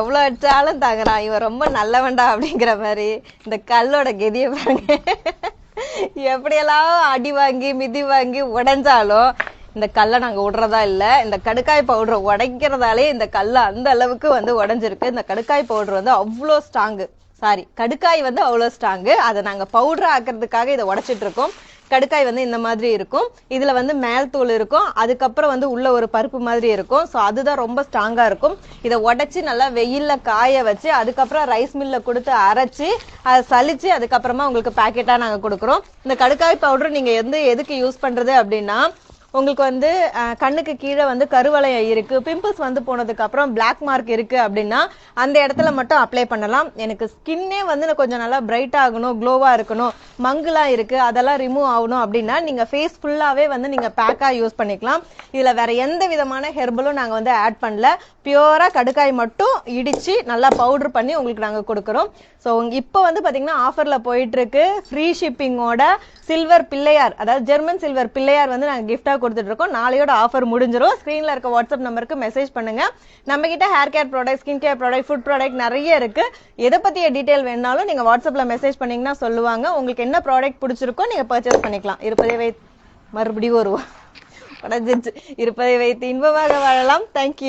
எவ்வளோ அடிச்சாலும் தாங்குறான் இவன் ரொம்ப நல்லவன்டா அப்படிங்கிற மாதிரி இந்த கல்லோட கெதியை பாருங்க. எப்படியெல்லாம் அடி வாங்கி மிதி வாங்கி உடைஞ்சாலும் இந்த கல்லை நாங்கள் விடுறதா இல்லை. இந்த கடுக்காய் பவுடரை உடைக்கிறதாலே இந்த கல்லை அந்த அளவுக்கு வந்து உடைஞ்சிருக்கு. இந்த கடுக்காய் பவுடர் வந்து அவ்வளோ ஸ்ட்ராங்கு சாரி கடுக்காய் வந்து அவ்வளோ ஸ்ட்ராங்கு அதை நாங்கள் பவுடர் ஆக்குறதுக்காக இதை உடைச்சிட்டு இருக்கோம். கடுக்காய் வந்து இந்த மாதிரி இருக்கும். இதுல வந்து மேல் தூள் இருக்கும். அதுக்கப்புறம் வந்து உள்ள ஒரு பருப்பு மாதிரி இருக்கும். ஸோ அதுதான் ரொம்ப ஸ்ட்ராங்கா இருக்கும். இதை உடச்சி நல்லா வெயில்ல காய வச்சு அதுக்கப்புறம் ரைஸ் மில்ல கொடுத்து அரைச்சி அதை சலிச்சு அதுக்கப்புறமா உங்களுக்கு பாக்கெட்டா நாங்க கொடுக்குறோம். இந்த கடுக்காய் பவுடர் நீங்க எந்த எதுக்கு யூஸ் பண்றது அப்படின்னா உங்களுக்கு வந்து கண்ணுக்கு கீழே வந்து கருவளையம் இருக்கு பிம்பிள்ஸ் வந்து போனதுக்கு அப்புறம் பிளாக் மார்க் இருக்கு அப்படின்னா அந்த இடத்துல மட்டும் அப்ளை பண்ணலாம். எனக்கு ஸ்கின்னே வந்து நான் கொஞ்சம் நல்லா பிரைட் ஆகணும் க்ளோவா இருக்கணும் மங்குலாம் இருக்கு அதெல்லாம் ரிமூவ் ஆகணும் அப்படின்னா நீங்க ஃபேஸ் ஃபுல்லாவே வந்து நீங்க பேக்கா யூஸ் பண்ணிக்கலாம். இதுல வேற எந்த விதமான ஹெர்பலும் நாங்க வந்து ஆட் பண்ணல. பியூரா கடுக்காய் மட்டும் இடிச்சு நல்லா பவுடர் பண்ணி உங்களுக்கு நாங்க கொடுக்குறோம். ஸோ இப்போ வந்து பாத்தீங்கன்னா ஆஃபர்ல போயிட்டு இருக்கு. ஃப்ரீ ஷிப்பிங்கோட சில்வர் பிள்ளையார் அதாவது ஜெர்மன் சில்வர் பிள்ளையார் வந்து நாங்க கிஃப்டா கொடுத்துட்டு இருக்கோம் நாளையோட ஆஃபர் முடிஞ்சிரும். ஸ்க்ரீனில் இருக்க வாட்ஸ்அப் நம்பருக்கு மெசேஜ் பண்ணுங்க. நம்ம கிட்ட hair care product skin care product food product நிறைய இருக்கு. எதை பத்திய டீடைல் வேணாலும் நீங்க வாட்ஸ்அப்ல மெசேஜ் பண்ணீங்கன்னா சொல்லுவாங்க. உங்களுக்கு என்ன ப்ராடக்ட் பிடிச்சிருக்கோ நீங்க பர்ச்சேஸ் பண்ணிக்கலாம். இருப்பதை வை மறுபடியும் வருவோம் இருப்பதை வைத்து இன்பமாக வாழலாம். தேங்க்யூ